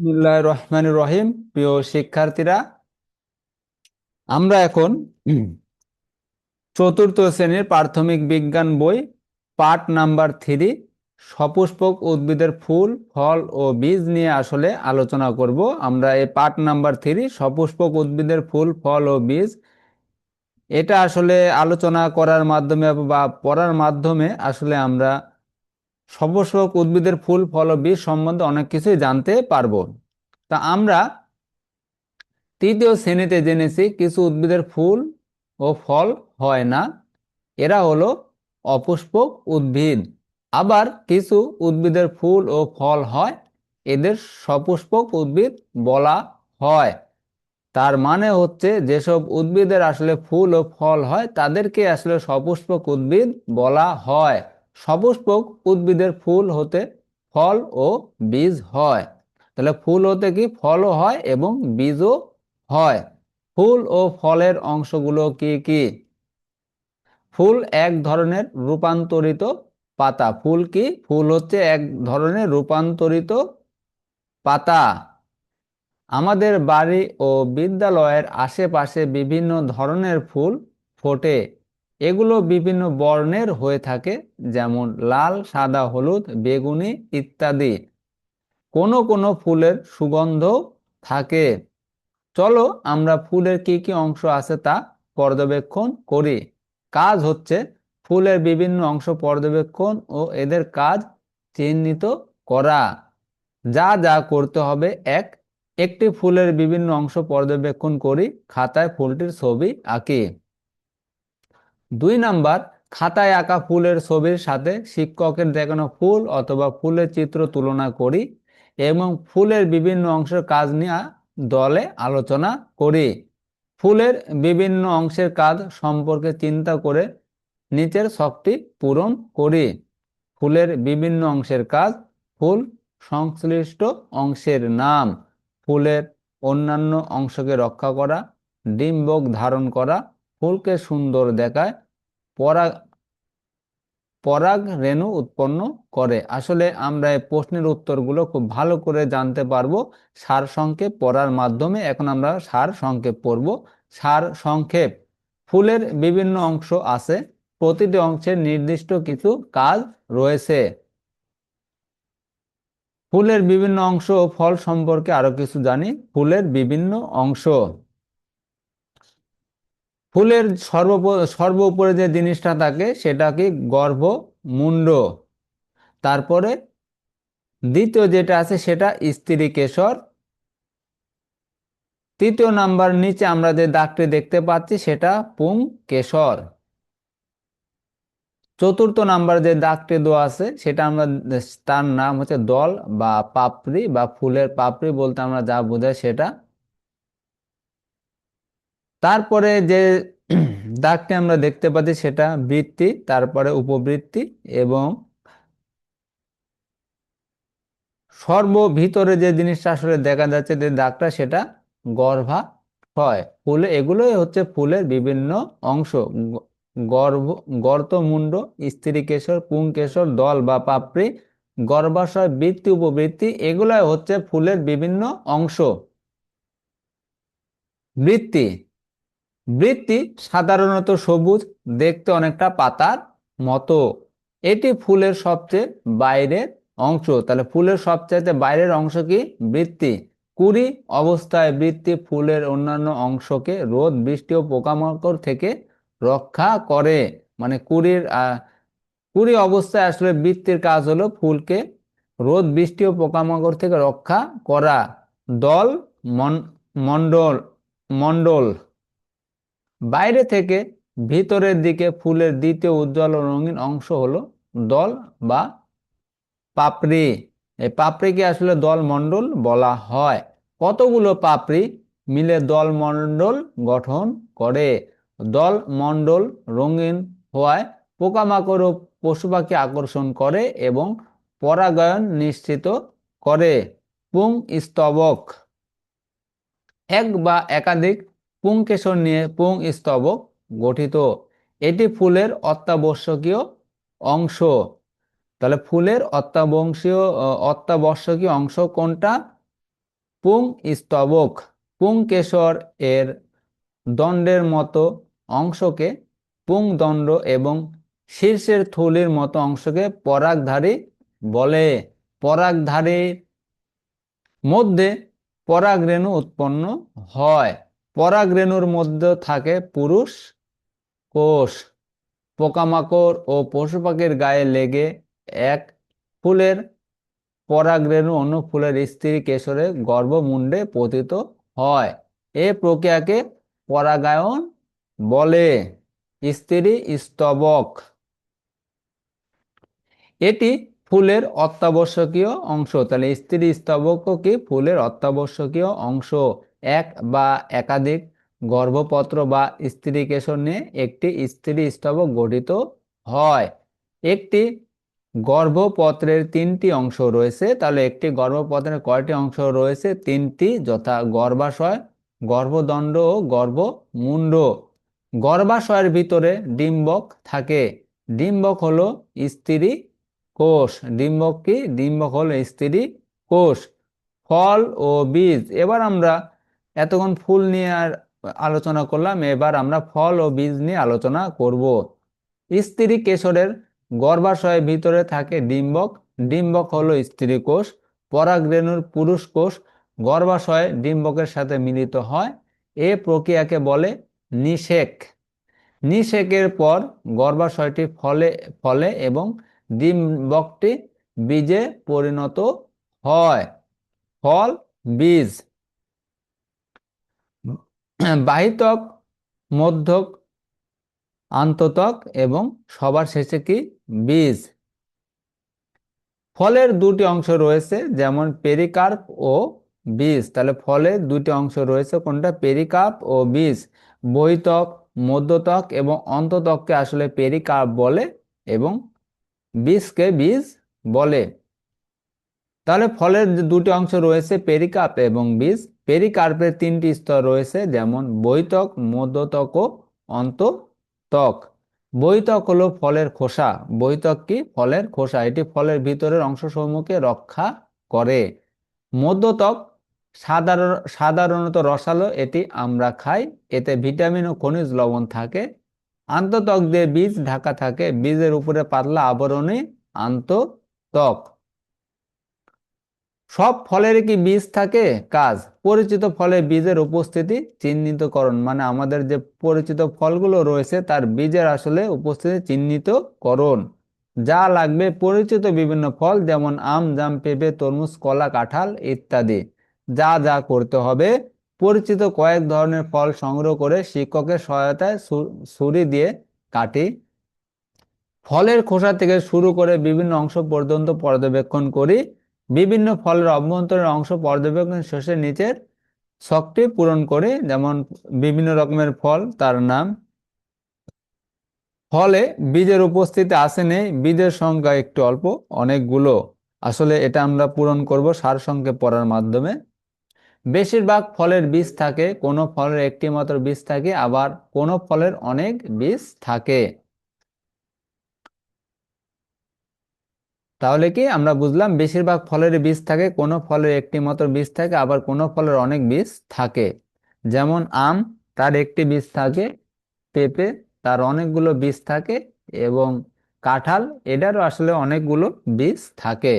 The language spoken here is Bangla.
বিসমিল্লাহির রহমানির রহিম প্রিয় শিক্ষার্থীরা, আমরা এখন চতুর্থ শ্রেণির প্রাথমিক বিজ্ঞান বই পার্ট নাম্বার থ্রি, সপুষ্পক উদ্ভিদের ফুল, ফল ও বীজ নিয়ে আসলে আলোচনা করব। আমরা এই পার্ট নাম্বার থ্রি, সপুষ্পক উদ্ভিদের ফুল, ফল ও বীজ, এটা আসলে আলোচনা করার মাধ্যমে বা পড়ার মাধ্যমে আসলে আমরা সপুষ্পক উদ্ভিদের ফুল, ফল ও বীজ সম্বন্ধে অনেক কিছুই জানতে পারব। তা আমরা তৃতীয় শ্রেণীতে জেনেছি, কিছু উদ্ভিদের ফুল ও ফল হয় না। এরা হলো অপুষ্পক উদ্ভিদ। আবার কিছু উদ্ভিদের ফুল ও ফল হয়, এদের সপুষ্পক উদ্ভিদ বলা হয়। তার মানে হচ্ছে, যেসব উদ্ভিদের আসলে ফুল ও ফল হয়, তাদেরকে আসলে সপুষ্পক উদ্ভিদ বলা হয়। সপুষ্পক উদ্ভিদের ফুল হতে ফল ও বীজ হয়। তাহলে ফুল হতে কি? ফলও হয় এবং বীজও হয়। ফুল ও ফলের অংশগুলো কি কি? ফুল এক ধরনের রূপান্তরিত পাতা। ফুল কি? ফুল হচ্ছে এক ধরনের রূপান্তরিত পাতা। আমাদের বাড়ি ও বিদ্যালয়ের আশেপাশে বিভিন্ন ধরনের ফুল ফোটে। এগুলো বিভিন্ন বর্ণের হয়ে থাকে, যেমন লাল, সাদা, হলুদ, বেগুনি ইত্যাদি। কোনো কোনো ফুলের সুগন্ধ থাকে। চলো আমরা ফুলের কি কি অংশ আছে তা পর্যবেক্ষণ করি। কাজ হচ্ছে ফুলের বিভিন্ন অংশ পর্যবেক্ষণ ও এদের কাজ চিহ্নিত করা। যা যা করতে হবে, এক, একটি ফুলের বিভিন্ন অংশ পর্যবেক্ষণ করি, খাতায় ফুলটির ছবি আঁকি। দুই নাম্বার, খাতায় আঁকা ফুলের ছবির সাথে শিক্ষকের দেখানো ফুল অথবা ফুলের চিত্র তুলনা করি এবং ফুলের বিভিন্ন অংশের কাজ নিয়ে দলে আলোচনা করি। ফুলের বিভিন্ন অংশের কাজ সম্পর্কে চিন্তা করে নিচের শখটি পূরণ করি। ফুলের বিভিন্ন অংশের কাজ, ফুল সংশ্লিষ্ট অংশের নাম, ফুলের অন্যান্য অংশকে রক্ষা করা, ডিম্বক ধারণ করা ফুলকে সুন্দর দেখায় পরাগ পরাগ রেণু উৎপন্ন করে। আসলে আমরা এই প্রশ্নের উত্তরগুলো খুব ভালো করে জানতে পারব। সার সংক্ষেপ পড়ার মাধ্যমে এখন আমরা সার সংক্ষেপ পড়ব। সার সংক্ষেপ, ফুলের বিভিন্ন অংশ আছে, প্রতিটি অংশের নির্দিষ্ট কিছু কাজ রয়েছে। ফুলের বিভিন্ন অংশ ও ফল সম্পর্কে আরও কিছু জানি। ফুলের বিভিন্ন অংশ। ফুলের সর্ব সর্ব উপরে যে জিনিসটা থাকে সেটা কি গর্ভ, মুন্ড। তারপরে দ্বিতীয় যেটা আছে সেটা স্ত্রী কেশর। তৃতীয় নাম্বার নিচে আমরা যে দাগটি দেখতে পাচ্ছি সেটা পুং কেশর। চতুর্থ নাম্বার যে দাগটি দেওয়া আছে সেটা আমরা তার নাম হচ্ছে দল বা পাপড়ি বা ফুলের পাপড়ি বলতে আমরা যা বোঝাই সেটা তারপরে যে দাগটি আমরা দেখতে পাচ্ছি সেটা বৃত্তি, তারপরে উপবৃত্তি এবং সর্ব ভিতরে যে জিনিসটা আসলে দেখা যাচ্ছে যে দাগটা সেটা গর্ভাশয় ফুলে, এগুলোই হচ্ছে ফুলের বিভিন্ন অংশ। গর্ভ, গর্তমুণ্ড স্ত্রী কেশর পুংকেশর, দল বা পাপড়ি, গর্ভাশয়, বৃত্তি, উপবৃত্তি, এগুলাই হচ্ছে ফুলের বিভিন্ন অংশ। বৃত্তি বৃত্তি সাধারণত সবুজ, দেখতে অনেকটা পাতার মতো। এটি ফুলের সবচেয়ে বাইরের অংশ। তাহলে ফুলের সবচাইতে বাইরের অংশ কি? বৃত্তি। কুড়ি অবস্থায় বৃত্তি ফুলের অন্যান্য অংশকে রোদ, বৃষ্টি ও পোকামাকড় থেকে রক্ষা করে। মানে কুড়ির কুড়ি অবস্থায় আসলে বৃত্তির কাজ হলো ফুলকে রোদ, বৃষ্টি ও পোকামাকড় থেকে রক্ষা করা। দল মন্ডল মন্ডল। বাইরে থেকে ভিতরের দিকে ফুলের দ্বিতীয় উজ্জ্বল রঙিন অংশ হলো দল বা পাপড়ি। এই পাপড়িকে আসলে দল মন্ডল বলা হয়। কতগুলো পাপড়ি মিলে দল মন্ডল গঠন করে? দল মন্ডল রঙিন হওয়ায় পোকামাকড় ও পশু পাখি আকর্ষণ করে এবং পরাগায়ন নিশ্চিত করে। পুং স্তবক। এক বা একাধিক পুংকেশর নিয়ে পুং স্তবক গঠিত। এটি ফুলের অত্যাবশ্যকীয় অংশ। তাহলে ফুলের অত্যাবংশীয় অত্যাবশ্যকীয় অংশ কোনটা? পুং স্তবক। পুংকেশর এর দণ্ডের মতো অংশকে পুংদণ্ড এবং শীর্ষের থলির মতো অংশকে পরাগধারী বলে। পরাগধারীর মধ্যে পরাগরেণু উৎপন্ন হয়। পরাগরেণুর মধ্যে থাকে পুরুষ, কোষ। পোকামাকড় ও পশু পাখির গায়ে লেগে এক ফুলের পরাগরেণু অন্য ফুলের স্ত্রী কেশরে গর্ভমুণ্ডে পতিত হয়। এ প্রক্রিয়াকে পরাগায়ন বলে। স্ত্রী স্তবক। এটি ফুলের অত্যাবশ্যকীয় অংশ। তাহলে স্ত্রী স্তবক কি? ফুলের অত্যাবশ্যকীয় অংশ। এক বা একাধিক গর্ভপত্র বা স্ত্রী নিয়ে একটি স্ত্রী স্তবক গঠিত হয়। একটি গর্ভপত্রের তিনটি অংশ রয়েছে। তাহলে একটি গর্ভপত্রের কয়টি অংশ রয়েছে? তিনটি যথা গর্ভাশয়, গর্ভদণ্ড ও গর্ভমুণ্ড। গর্ভাশয়ের ভিতরে ডিম্বক থাকে। ডিম্বক হলো স্ত্রী কোষ, ডিম্বক কি? ডিম্বক হলো স্ত্রী কোষ, ফল ও বীজ। এবার আমরা এতক্ষণ ফুল নিয়ে আর আলোচনা করলাম, এবার আমরা ফল ও বীজ নিয়ে আলোচনা করব। স্ত্রী কেশরের গর্ভাশয়ের ভিতরে থাকে ডিম্বক। ডিম্বক হলো স্ত্রী কোষ, পরাগরেণুর পুরুষ কোষ। গর্ভাশয় ডিম্বকের সাথে মিলিত হয়। এ প্রক্রিয়াকে বলে নিষেক। নিষেকের পর গর্ভাশয়টি ফলে ফলে এবং ডিম্বকটি বীজে পরিণত হয়। ফল, বীজ। বাহিতক, মধ্যক, আন্ততক এবং সবার শেষে কি? বীজ। ফলের দুটি অংশ রয়েছে, যেমন পেরিকার্প ও বীজ। তাহলে ফলের দুটি অংশ রয়েছে, কোনটা? পেরিকার্প ও বীজ। বহিতক, মধ্যতক এবং অন্ততককে আসলে পেরিকার্প বলে এবং বীজকে বীজ বলে। তাহলে ফলের দুটি অংশ রয়েছে, পেরিকাপ এবং বীজ, পেরিকার্পের তিনটি স্তর রয়েছে, যেমন বৈতক মধ্যতক ও অন্ততক। বৈতক হলো ফলের খোসা। বৈতক কি? ফলের খোসা। এটি ফলের ভিতরের অংশসমূহকে রক্ষা করে। মধ্যতক সাধারণ, সাধারণত রসালো, এটি আমরা খাই। এতে ভিটামিন ও খনিজ লবণ থাকে। আন্ততক দিয়ে বীজ ঢাকা থাকে। বীজের উপরে পাতলা আবরণে আন্ততক। সব ফলের কি বীজ থাকে? কাজ। পরিচিত ফলে বীজের উপস্থিতি চিহ্নিতকরণ। মানে আমাদের যে পরিচিত ফলগুলো রয়েছে, তার বীজের আসলে উপস্থিতি চিহ্নিতকরণ। যা লাগবে পরিচিত বিভিন্ন ফল, যেমন আম, জাম, পেঁপে, তরমুজ, কলা, কাঁঠাল ইত্যাদি। যা যা করতে হবে পরিচিত কয়েক ধরনের ফল সংগ্রহ করে শিক্ষকের সহায়তায় ছুরি দিয়ে কাটি। ফলের খোসা থেকে শুরু করে বিভিন্ন অংশ পর্যন্ত পর্যবেক্ষণ করি। বিভিন্ন ফলের অভ্যন্তরের অংশ পর্যবেক্ষণ শেষে নিচের শখটি পূরণ করে, যেমন বিভিন্ন রকমের ফল, তার নাম। ফলে বীজের উপস্থিতি আসে নেই বীজের সংখ্যা একটু অল্প, অনেকগুলো। আসলে এটা আমরা পূরণ করব সার সংক্ষেপ পড়ার মাধ্যমে। বেশিরভাগ ফলের বীজ থাকে, কোনো ফলের একটি মাত্র বীজ থাকে, আবার কোনো ফলের অনেক বীজ থাকে। তাহলে কি আমরা বুঝলাম, বেশিরভাগ ফলের বীজ থাকে, কোনো ফলের একটি মাত্র বীজ থাকে, আবার কোনো ফলের অনেক বীজ থাকে। যেমন আম, তার একটি বীজ থাকে, পেঁপে, তার অনেকগুলো বীজ থাকে, এবং কাঁঠাল, এটারও আসলে অনেকগুলো বীজ থাকে।